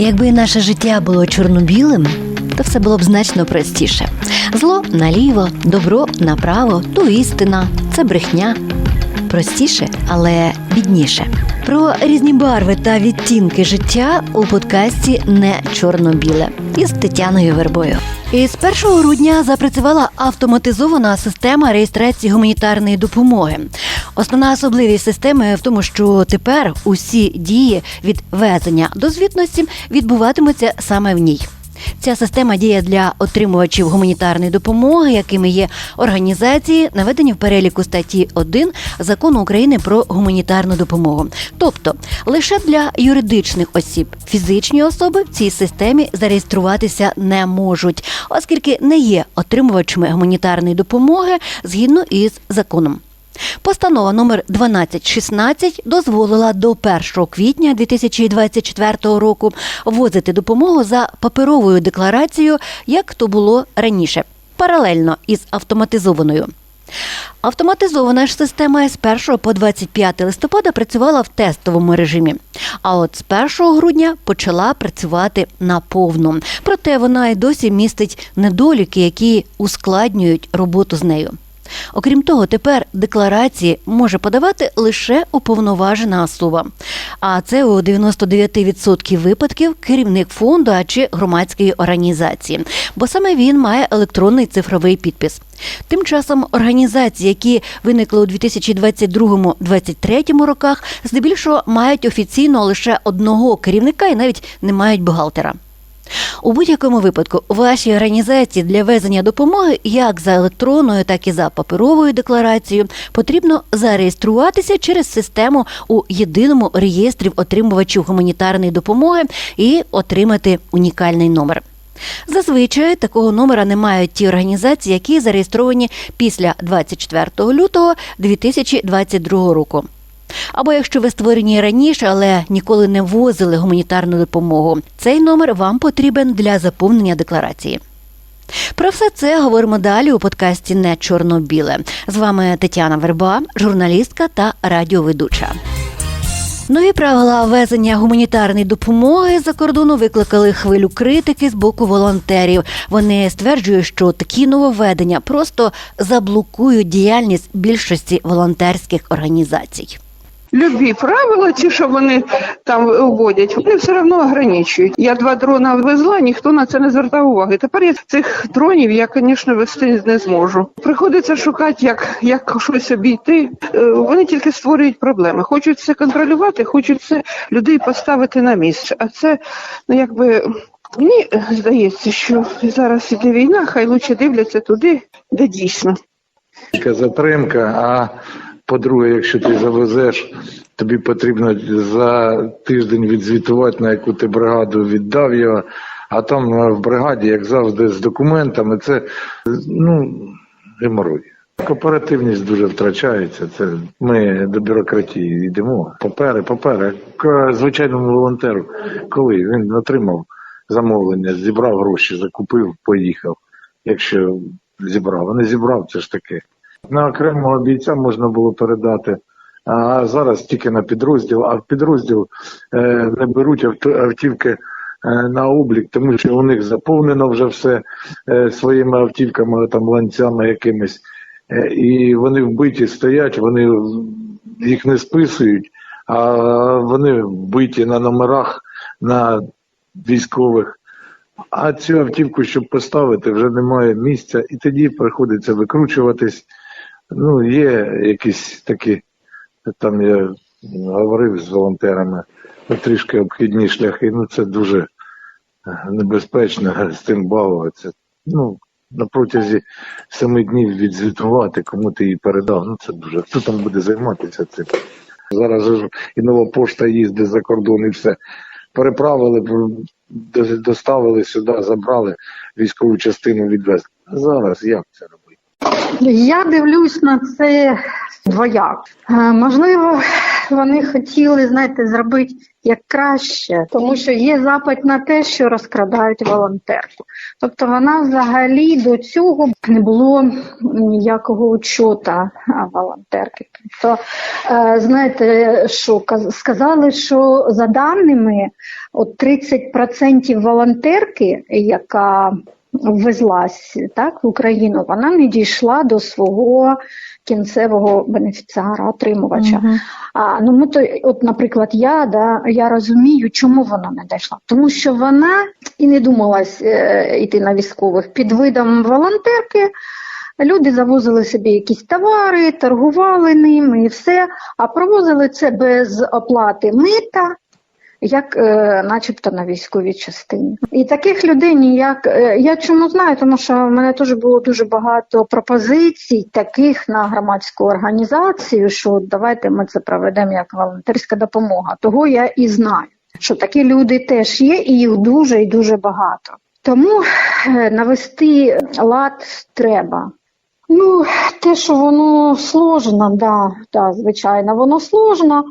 Якби наше життя було чорно-білим, то все було б значно простіше. Зло наліво, добро направо, то істина, це брехня. Простіше, але бідніше. Про різні барви та відтінки життя у подкасті не чорно-біле із Тетяною Вербою. Із 1 грудня запрацювала автоматизована система реєстрації гуманітарної допомоги. Основна особливість системи в тому, що тепер усі дії від везення до звітності відбуватимуться саме в ній. Ця система діє для отримувачів гуманітарної допомоги, якими є організації, наведені в переліку статті 1 закону України про гуманітарну допомогу. Тобто лише для юридичних осіб фізичні особи в цій системі зареєструватися не можуть, оскільки не є отримувачами гуманітарної допомоги згідно із законом. Постанова номер 1216 дозволила до 1 квітня 2024 року ввозити допомогу за паперовою декларацією, як то було раніше, паралельно із автоматизованою. Автоматизована ж система з 1 по 25 листопада працювала в тестовому режимі. А от з 1 грудня почала працювати наповну. Проте вона й досі містить недоліки, які ускладнюють роботу з нею. Окрім того, тепер декларації може подавати лише уповноважена особа. А це у 99% випадків керівник фонду а чи громадської організації, бо саме він має електронний цифровий підпис. Тим часом організації, які виникли у 2022-2023 роках, здебільшого мають офіційно лише одного керівника і навіть не мають бухгалтера. У будь-якому випадку вашій організації для везення допомоги як за електронною, так і за паперовою декларацією потрібно зареєструватися через систему у єдиному реєстрі отримувачів гуманітарної допомоги і отримати унікальний номер. Зазвичай такого номера не мають ті організації, які зареєстровані після 24 лютого 2022 року. Або якщо ви створені раніше, але ніколи не ввозили гуманітарну допомогу, цей номер вам потрібен для заповнення декларації. Про все це говоримо далі у подкасті Не чорно-біле. З вами Тетяна Верба, журналістка та радіоведуча. Нові правила везення гуманітарної допомоги за кордону викликали хвилю критики з боку волонтерів. Вони стверджують, що такі нововведення просто заблокують діяльність більшості волонтерських організацій. Любі правила, ті, що вони там вводять, вони все одно ограничують. Я два дрона везла, ніхто на це не звертав уваги. Тепер я цих дронів я, звісно, вести не зможу. Приходиться шукати, як, як щось обійти. Е, Вони тільки створюють проблеми. Хочуть все контролювати, хочуть все людей поставити на місце. А це ну якби. Мені здається, що зараз іде війна, хай лучше дивляться туди, де дійсно. Затримка, а по-друге, якщо ти завезеш, тобі потрібно за тиждень відзвітувати, на яку ти бригаду віддав його, а там е, в бригаді, як завжди, з документами, це ну, геморрой. Кооперативність дуже втрачається. Це ми до бюрократії йдемо. Папери, папери. К звичайному волонтеру, коли він отримав замовлення, зібрав гроші, закупив, поїхав. Якщо зібрав, а не зібрав, це ж таке. На окремого бійця можна було передати, а зараз тільки на підрозділ, а в підрозділ е, не беруть автівки е, на облік, тому що у них заповнено вже все е, своїми автівками, там ланцями якимись. І вони вбиті стоять, вони їх не списують, а вони вбиті на номерах на військових. А цю автівку, щоб поставити, вже немає місця, і тоді приходиться викручуватись. Ну, є якісь такі, там я говорив з волонтерами, ну, трішки обхідні шляхи, ну це дуже небезпечно з тим балуватися. Ну, на протязі семи днів відзвітувати, кому ти її передав, ну це дуже. Хто там буде займатися цим? Зараз і нова пошта їздить за кордон і все. Переправили, доставили сюди, забрали військову частину відвезли. Зараз як це робити? Я дивлюсь на це двояк. Е, Можливо, вони хотіли, знаєте, зробити як краще, тому що є запит на те, що розкрадають волонтерку. Тобто вона взагалі до цього не було ніякого учота волонтерки. Тобто, е, знаєте, що каз- сказали, що за даними, от 30% волонтерки, яка ввезлась так, в Україну, вона не дійшла до свого кінцевого бенефіціара, отримувача. А, ну, ми то, от, наприклад, я, да, я розумію, чому вона не дійшла. Тому що вона і не думалась е, йти на військових під видом волонтерки. Люди завозили собі якісь товари, торгували ними і все, а провозили це без оплати мита, як е, начебто на військовій частині. І таких людей ніяк. е, я чому знаю, тому що в мене теж було дуже багато пропозицій, таких на громадську організацію, що давайте ми це проведемо як волонтерська допомога. Того я і знаю, що такі люди теж є, і їх дуже і дуже багато. Тому е, навести лад треба. Ну, те, що воно сложно, да, да, звичайно, воно сложно.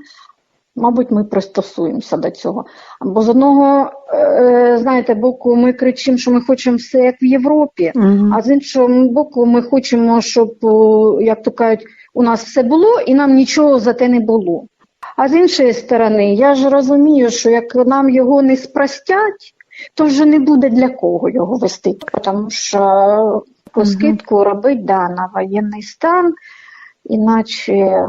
Мабуть, ми пристосуємося до цього. Бо з одного, е, знаєте, боку, ми кричимо, що ми хочемо все як в Європі, а з іншого боку, ми хочемо, щоб, як то кажуть, у нас все було і нам нічого за те не було. А з іншої сторони, я ж розумію, що як нам його не спростять, то вже не буде для кого його вести. Тому що по скидку робить да, на воєнний стан, іначе.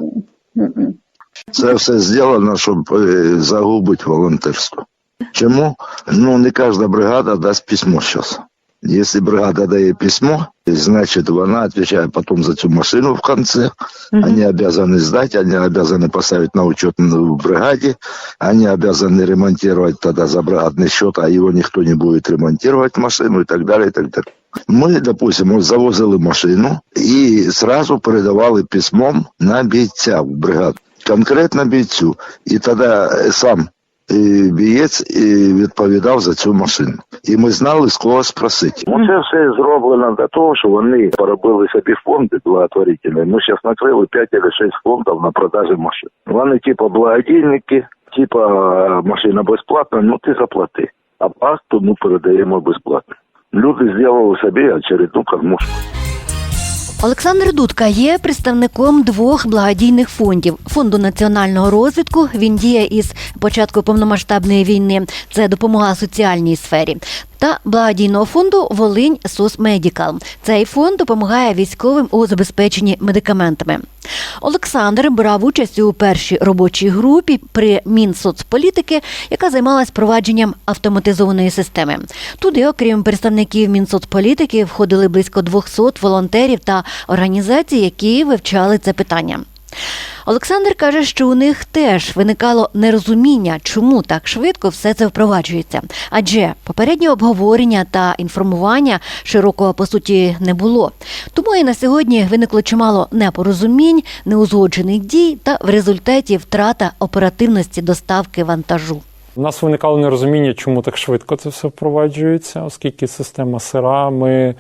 м-м. Це все зроблено, щоб е, загубити волонтерство. Чому? Ну, не кожна бригада дасть письмо зараз. Якщо бригада дає письмо, значить вона відповідає потім за цю машину в кінці. Они обязаны сдать, они обязаны поставить на учет в бригаде, они обязаны ремонтировать тогда за бригадный счет, а его никто не будет ремонтировать машину и так далее, и так далее. Мы, допустим, вот завозили машину и сразу передавали письмом на бійця в бригаду, конкретно бійцю. І тоді е, сам е, бієць е, відповідав за цю машину. І ми знали, з кого спросити. Ну, це все зроблено для того, що вони поробили собі фонди благотворительні. Ну, зараз накрили 5 чи 6 фондів на продажі машин. Вони типа благодійники, типа машина безплатна, ну ти заплати. А пасту ми передаємо безплатно. Люди зробили собі очередну кормушку. Олександр Дудка є представником двох благодійних фондів: фонду національного розвитку. Він діє із початку повномасштабної війни. Це допомога соціальній сфері. Та благодійного фонду Волинь Соцмедікал. Цей фонд допомагає військовим у забезпеченні медикаментами. Олександр брав участь у першій робочій групі при Мінсоцполітики, яка займалась провадженням автоматизованої системи. Туди, окрім представників Мінсоцполітики, входили близько 200 волонтерів та організацій, які вивчали це питання. Олександр каже, що у них теж виникало нерозуміння, чому так швидко все це впроваджується. Адже попереднє обговорення та інформування широкого по суті не було. Тому і на сьогодні виникло чимало непорозумінь, неузгоджених дій та в результаті втрата оперативності доставки вантажу. У нас виникало нерозуміння, чому так швидко це все впроваджується, оскільки система сира, ми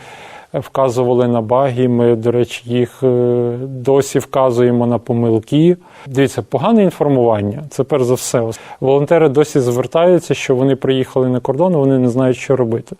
вказували на баги, ми, до речі, їх е, досі вказуємо на помилки. Дивіться, погане інформування це перш за все. Волонтери досі звертаються, що вони приїхали на кордон, вони не знають, що робити.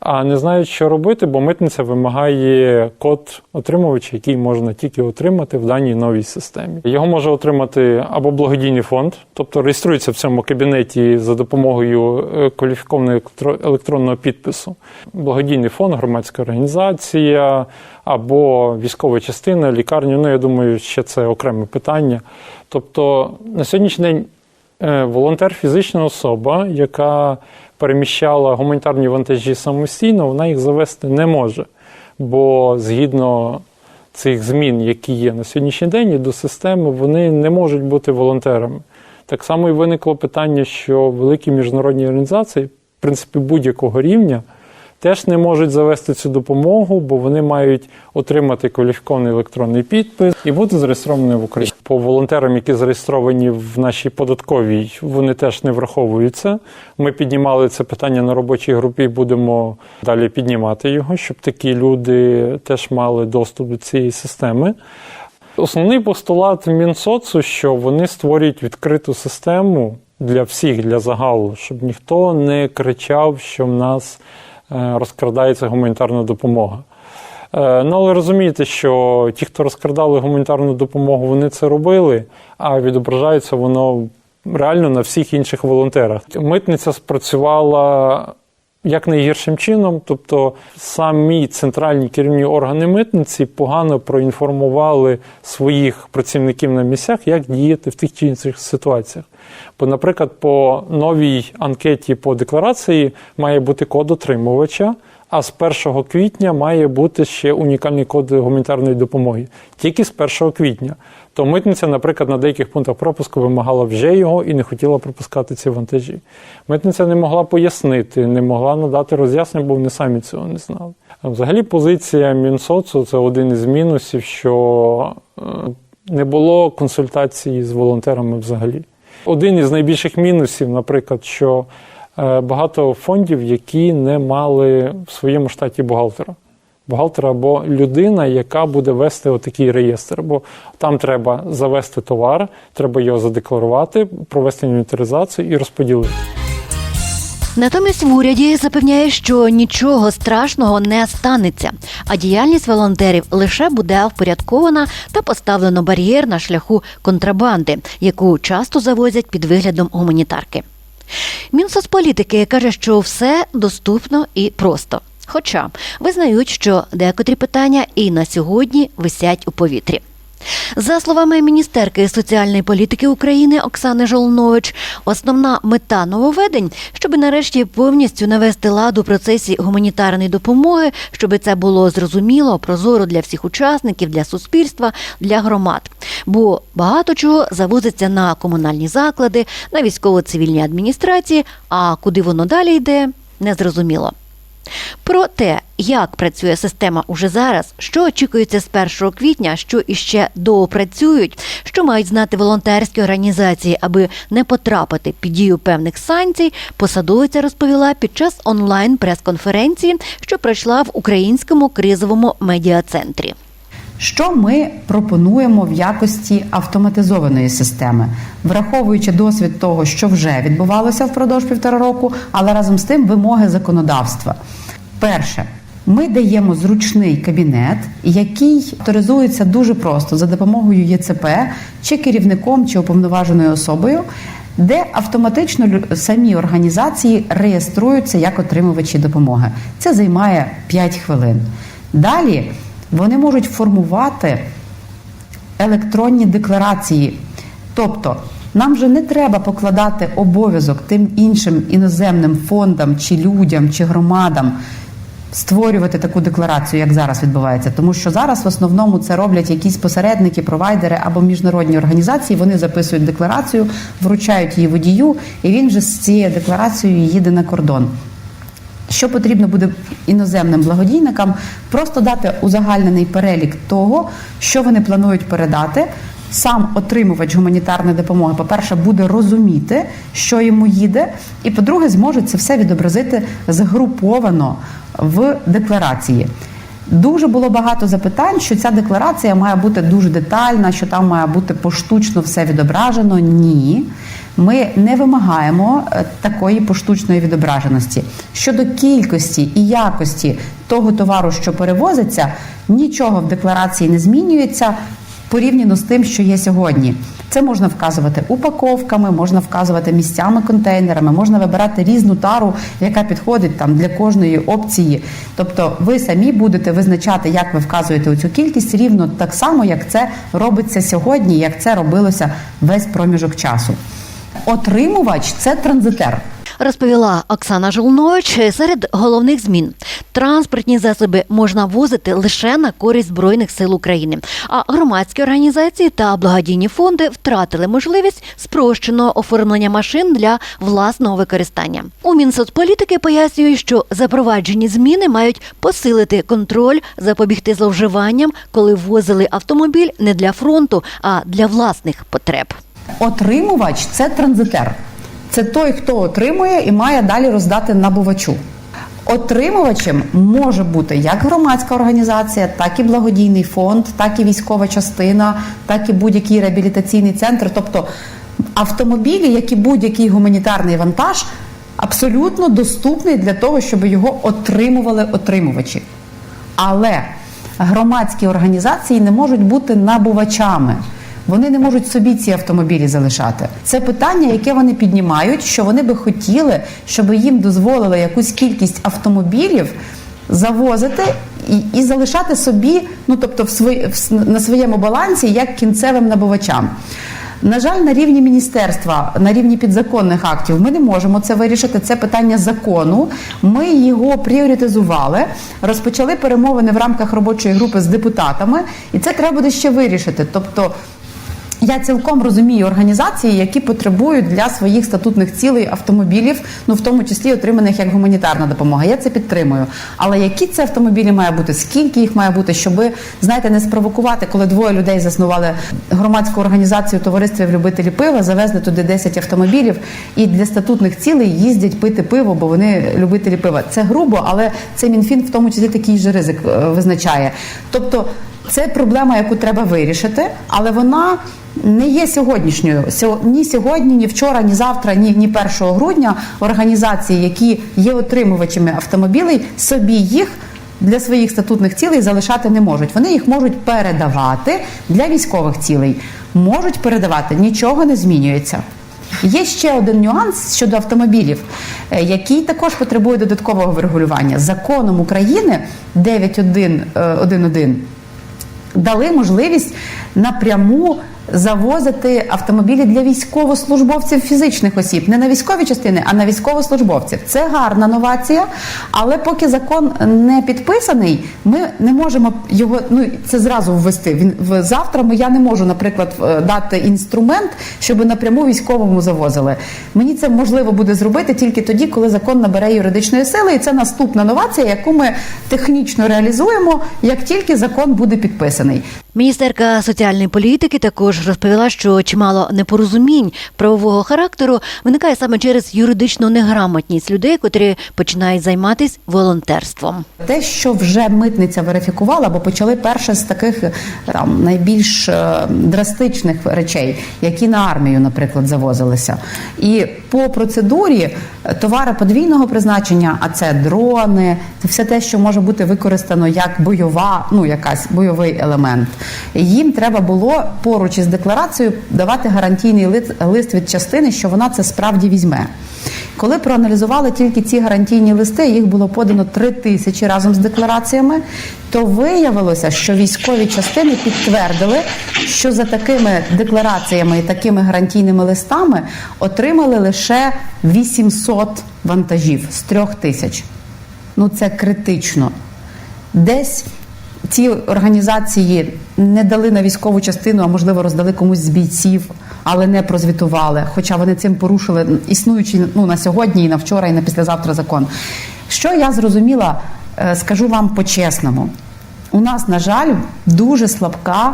А не знають, що робити, бо митниця вимагає код отримувача, який можна тільки отримати в даній новій системі. Його може отримати або благодійний фонд, тобто реєструється в цьому кабінеті за допомогою е, кваліфікованого електронного підпису. Благодійний фонд, громадська організація або військова частина, лікарня. Ну я думаю, ще це окреме питання. Тобто на сьогоднішній день Волонтер фізична особа, яка переміщала гуманітарні вантажі самостійно, вона їх завести не може. Бо згідно цих змін, які є на сьогоднішній день і до системи, вони не можуть бути волонтерами. Так само і виникло питання, що великі міжнародні організації, в принципі, будь-якого рівня, теж не можуть завести цю допомогу, бо вони мають отримати кваліфікований електронний підпис і бути зареєстровані в Україні. По волонтерам, які зареєстровані в нашій податковій, вони теж не враховуються. Ми піднімали це питання на робочій групі будемо далі піднімати його, щоб такі люди теж мали доступ до цієї системи. Основний постулат Мінсоцу, що вони створюють відкриту систему для всіх, для загалу, щоб ніхто не кричав, що в нас розкрадається гуманітарна допомога. Е, Ну, але розумієте, що ті, хто розкрадали гуманітарну допомогу, вони це робили, а відображається воно реально на всіх інших волонтерах. Митниця спрацювала як найгіршим чином, тобто самі центральні керівні органи митниці погано проінформували своїх працівників на місцях, як діяти в тих чи інших ситуаціях. Бо, наприклад, по новій анкеті по декларації має бути код отримувача. А з 1 квітня має бути ще унікальний код гуманітарної допомоги. Тільки з 1 квітня. То митниця, наприклад, на деяких пунктах пропуску вимагала вже його і не хотіла пропускати ці вантажі. Митниця не могла пояснити, не могла надати роз'яснення, бо вони самі цього не знали. Взагалі, позиція Мінсоцу це один із мінусів, що е, не було консультації з волонтерами взагалі. Один із найбільших мінусів, наприклад, що е, багато фондів, які не мали в своєму штаті бухгалтера. Бухгалтера або людина, яка буде вести отакий реєстр. Бо там треба завести товар, треба його задекларувати, провести інвентаризацію і розподілити. Натомість в уряді запевняє, що нічого страшного не станеться, а діяльність волонтерів лише буде впорядкована та поставлено бар'єр на шляху контрабанди, яку часто завозять під виглядом гуманітарки. Мінсоцполітики каже, що все доступно і просто. Хоча визнають, що декотрі питання і на сьогодні висять у повітрі. За словами міністерки соціальної політики України Оксани Жолнович, основна мета нововведень, щоб нарешті повністю навести лад у процесі гуманітарної допомоги, щоб це було зрозуміло, прозоро для всіх учасників, для суспільства, для громад. Бо багато чого завозиться на комунальні заклади, на військово-цивільні адміністрації. А куди воно далі йде, незрозуміло. Про те, як працює система уже зараз, що очікується з 1 квітня, що іще доопрацюють, що мають знати волонтерські організації, аби не потрапити під дію певних санкцій, посадовиця розповіла під час онлайн прес-конференції, що пройшла в українському кризовому медіа-центрі. Що ми пропонуємо в якості автоматизованої системи, враховуючи досвід того, що вже відбувалося впродовж півтора року, але разом з тим вимоги законодавства. Перше, ми даємо зручний кабінет, який авторизується дуже просто за допомогою ЄЦП, чи керівником, чи уповноваженою особою, де автоматично самі організації реєструються як отримувачі допомоги. Це займає 5 хвилин. Далі вони можуть формувати електронні декларації. Тобто нам вже не треба покладати обов'язок тим іншим іноземним фондам, чи людям, чи громадам створювати таку декларацію, як зараз відбувається. Тому що зараз в основному це роблять якісь посередники, провайдери або міжнародні організації. Вони записують декларацію, вручають її водію, і він вже з цією декларацією їде на кордон. Що потрібно буде іноземним благодійникам? Просто дати узагальнений перелік того, що вони планують передати. Сам отримувач гуманітарної допомоги, по-перше, буде розуміти, що йому їде, і по-друге, зможе це все відобразити згруповано в декларації. Дуже було багато запитань, що ця декларація має бути дуже детальна, що там має бути поштучно все відображено. Ні, ми не вимагаємо е, такої поштучної відображеності. Щодо кількості і якості того товару, що перевозиться, нічого в декларації не змінюється порівняно з тим, що є сьогодні. Це можна вказувати упаковками, можна вказувати місцями, контейнерами, можна вибирати різну тару, яка підходить там для кожної опції. Тобто, ви самі будете визначати, як ви вказуєте цю кількість, рівно так само, як це робиться сьогодні, як це робилося весь проміжок часу. Отримувач це транзитер. Розповіла Оксана Жолнович серед головних змін. Транспортні засоби можна возити лише на користь Збройних сил України. А громадські організації та благодійні фонди втратили можливість спрощеного оформлення машин для власного використання. У Мінсоцполітики пояснюють, що запроваджені зміни мають посилити контроль, запобігти зловживанням, коли ввозили автомобіль не для фронту, а для власних потреб. Отримувач це транзитер. Це той, хто отримує і має далі роздати набувачу. Отримувачем може бути як громадська організація, так і благодійний фонд, так і військова частина, так і будь-який реабілітаційний центр. Тобто автомобілі, як і будь-який гуманітарний вантаж, абсолютно доступний для того, щоб його отримували отримувачі. Але громадські організації не можуть бути набувачами. Вони не можуть собі ці автомобілі залишати. Це питання, яке вони піднімають, що вони би хотіли, щоб їм дозволили якусь кількість автомобілів завозити і, і залишати собі, ну тобто в свої, в, на своєму балансі як кінцевим набувачам. На жаль, на рівні міністерства, на рівні підзаконних актів, ми не можемо це вирішити. Це питання закону. Ми його пріоритизували, розпочали перемовини в рамках робочої групи з депутатами, і це треба буде ще вирішити. Тобто. Я цілком розумію організації, які потребують для своїх статутних цілей автомобілів, ну в тому числі отриманих як гуманітарна допомога. Я це підтримую. Але які це автомобілі має бути, скільки їх має бути, щоб знаєте, не спровокувати, коли двоє людей заснували громадську організацію товариствів любителі пива, завезли туди 10 автомобілів і для статутних цілей їздять пити пиво, бо вони любителі пива. Це грубо, але це мінфін в тому числі такий же ризик е, визначає. Тобто. Це проблема, яку треба вирішити, але вона не є сьогоднішньою. Ні сьогодні, ні вчора, ні завтра, ні, ні 1 грудня організації, які є отримувачами автомобілей, собі їх для своїх статутних цілей залишати не можуть. Вони їх можуть передавати для військових цілей. Можуть передавати, нічого не змінюється. Є ще один нюанс щодо автомобілів, е, який також потребує додаткового врегулювання. Законом України 9111 дали можливість напряму завозити автомобілі для військовослужбовців фізичних осіб, не на військові частини, а на військовослужбовців. Це гарна новація, але поки закон не підписаний, ми не можемо його ну це зразу ввести. Він в завтра ми- я не можу, наприклад, дати інструмент, щоб напряму військовому завозили. Мені це можливо буде зробити тільки тоді, коли закон набере юридичної сили, і це наступна новація, яку ми технічно реалізуємо, як тільки закон буде підписаний. Міністерка соціальної політики також розповіла, що чимало непорозумінь правового характеру виникає саме через юридичну неграмотність людей, котрі починають займатися волонтерством. Те, що вже митниця верифікувала, бо почали перше з таких е, там найбільш е, драстичних речей, які на армію, наприклад, завозилися. І по процедурі е, товари подвійного призначення, а це дрони, це все те, що може бути використано як бойова, ну якась бойовий елемент. Їм треба було поруч із декларацією давати гарантійний лист- від частини, що вона це справді візьме. Коли проаналізували тільки ці гарантійні листи, їх було подано три тисячі разом з деклараціями, то виявилося, що військові частини підтвердили, що за такими деклараціями і такими гарантійними листами отримали лише 800 вантажів з трьох тисяч. Ну це критично. Десь ці організації не дали на військову частину, а можливо роздали комусь з бійців, але не прозвітували. Хоча вони цим порушили існуючий ну, на сьогодні, і на вчора, і на післязавтра закон. Що я зрозуміла, е, скажу вам по-чесному. У нас, на жаль, дуже слабка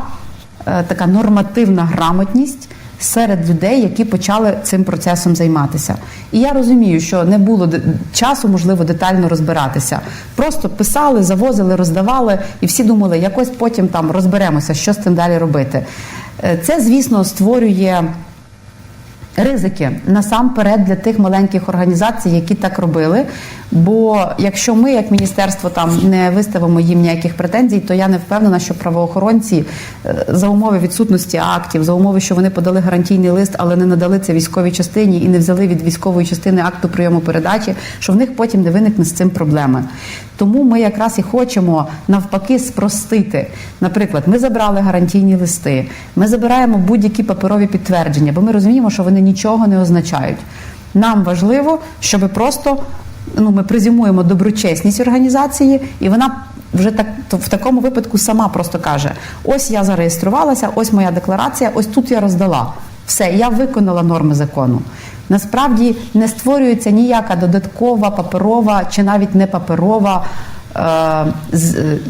е, така нормативна грамотність серед людей, які почали цим процесом займатися. І я розумію, що не було часу, можливо, детально розбиратися. Просто писали, завозили, роздавали, і всі думали, якось потім там розберемося, що з цим далі робити. Е, Це, звісно, створює ризики насамперед для тих маленьких організацій, які так робили. Бо якщо ми, як міністерство, там не виставимо їм ніяких претензій, то я не впевнена, що правоохоронці е, за умови відсутності актів, за умови, що вони подали гарантійний лист, але не надали це військовій частині і не взяли від військової частини акту прийому передачі, що в них потім не виникне з цим проблеми. Тому ми якраз і хочемо навпаки спростити. Наприклад, ми забрали гарантійні листи, ми забираємо будь-які паперові підтвердження, бо ми розуміємо, що вони нічого не означають. Нам важливо, щоб просто ну, ми презюмуємо доброчесність організації, і вона вже так в такому випадку сама просто каже: ось я зареєструвалася, ось моя декларація, ось тут я роздала. Все, я виконала норми закону. Насправді не створюється ніяка додаткова паперова чи навіть не паперова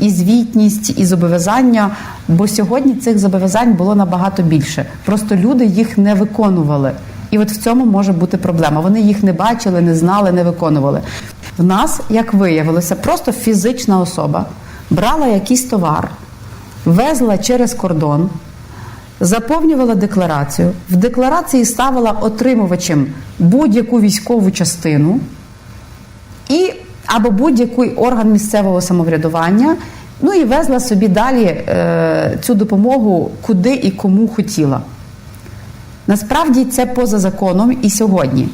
і звітність, і зобов'язання, бо сьогодні цих зобов'язань було набагато більше. Просто люди їх не виконували. І от в цьому може бути проблема. Вони їх не бачили, не знали, не виконували. В нас, як виявилося, просто фізична особа брала якийсь товар, везла через кордон, заповнювала декларацію. В декларації ставила отримувачем будь-яку військову частину або будь-який орган місцевого самоврядування. Ну і везла собі далі е, цю допомогу куди і кому хотіла. Насправді це поза законом і сьогодні.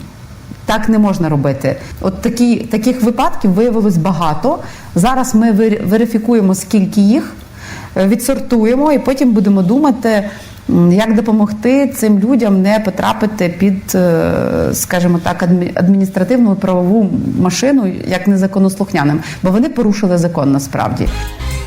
Так не можна робити. От такі, таких випадків виявилось багато. Зараз ми верифікуємо, скільки їх, е, відсортуємо, і потім будемо думати, як допомогти цим людям не потрапити під, е, скажімо так, адмі- адміністративну правову машину як незаконослухняним, бо вони порушили закон насправді.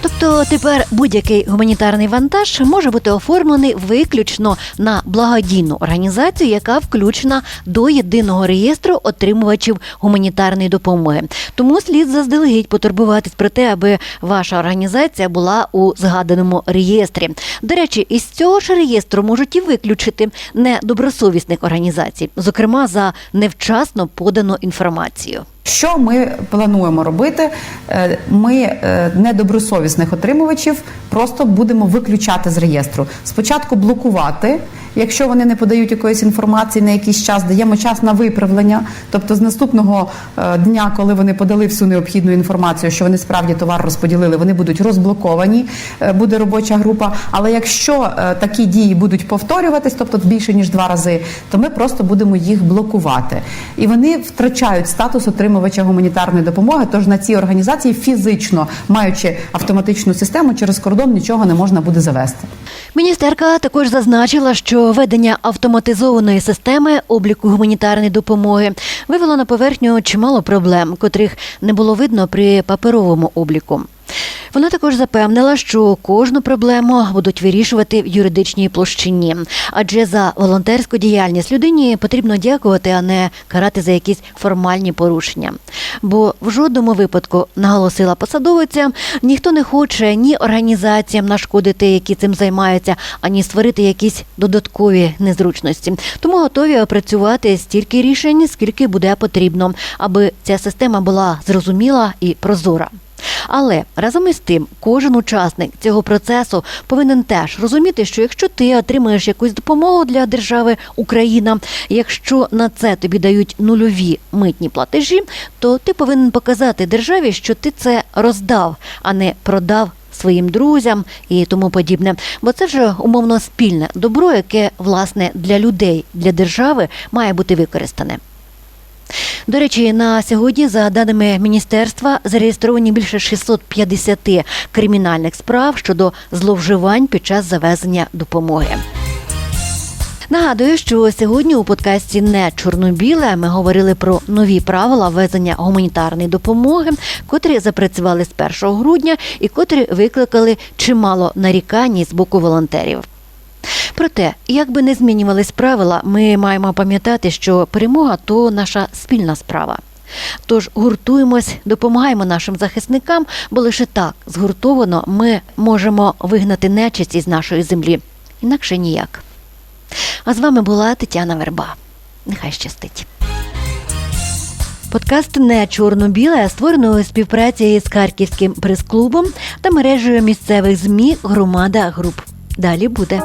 Тобто тепер будь-який гуманітарний вантаж може бути оформлений виключно на благодійну організацію, яка включена до єдиного реєстру отримувачів гуманітарної допомоги. Тому слід заздалегідь потурбуватись про те, аби ваша організація була у згаданому реєстрі. До речі, із цього ж реєстру можуть і виключити недобросовісних організацій, зокрема за невчасно подану інформацію. Що ми плануємо робити? Е, Ми е, недобросовісних отримувачів просто будемо виключати з реєстру. Спочатку блокувати, якщо вони не подають якоїсь інформації на якийсь час, даємо час на виправлення. Тобто з наступного е, дня, коли вони подали всю необхідну інформацію, що вони справді товар розподілили, вони будуть розблоковані, буде робоча група. Але якщо такі дії будуть повторюватись, тобто більше ніж два рази, то ми просто будемо їх блокувати. І вони втрачають статус отримувача гуманітарної допомоги. Тож на ці організації фізично маючи автоматичну систему через кордон нічого не можна буде завести. Міністерка також зазначила, що ведення автоматизованої системи обліку гуманітарної допомоги вивело на поверхню чимало проблем, котрих не було видно при паперовому обліку. Вона також запевнила, що кожну проблему будуть вирішувати в юридичній площині, адже за волонтерську діяльність людині потрібно дякувати, а не карати за якісь формальні порушення. Бо в жодному випадку наголосила посадовиця, ніхто не хоче ні організаціям нашкодити, які цим займаються, ані створити якісь додаткові незручності. Тому готові опрацювати стільки рішень, скільки буде потрібно, аби ця система була зрозуміла і прозора. Але разом із тим, кожен учасник цього процесу повинен теж розуміти, що якщо ти отримуєш якусь допомогу для держави Україна, якщо на це тобі дають нульові митні платежі, то ти повинен показати державі, що ти це роздав, а не продав. Своїм друзям і тому подібне, бо це вже умовно спільне добро, яке власне для людей, для держави має бути використане. До речі, на сьогодні, за даними міністерства, зареєстровані більше 650 кримінальних справ щодо зловживань під час завезення допомоги. Нагадую, що сьогодні у подкасті не чорно-біле ми говорили про нові правила ввезення гуманітарної допомоги, котрі запрацювали з 1 грудня і котрі викликали чимало нарікань з боку волонтерів. Проте, як би не змінювались правила, ми маємо пам'ятати, що перемога то наша спільна справа. Тож гуртуємось, допомагаємо нашим захисникам, бо лише так згуртовано ми можемо вигнати нечисть із нашої землі. Інакше ніяк. А з вами була Тетяна Верба. Нехай щастить. Подкаст не чорно-біле створений у співпраці з Харківським прес-клубом та мережею місцевих змі Громада Груп. Далі буде.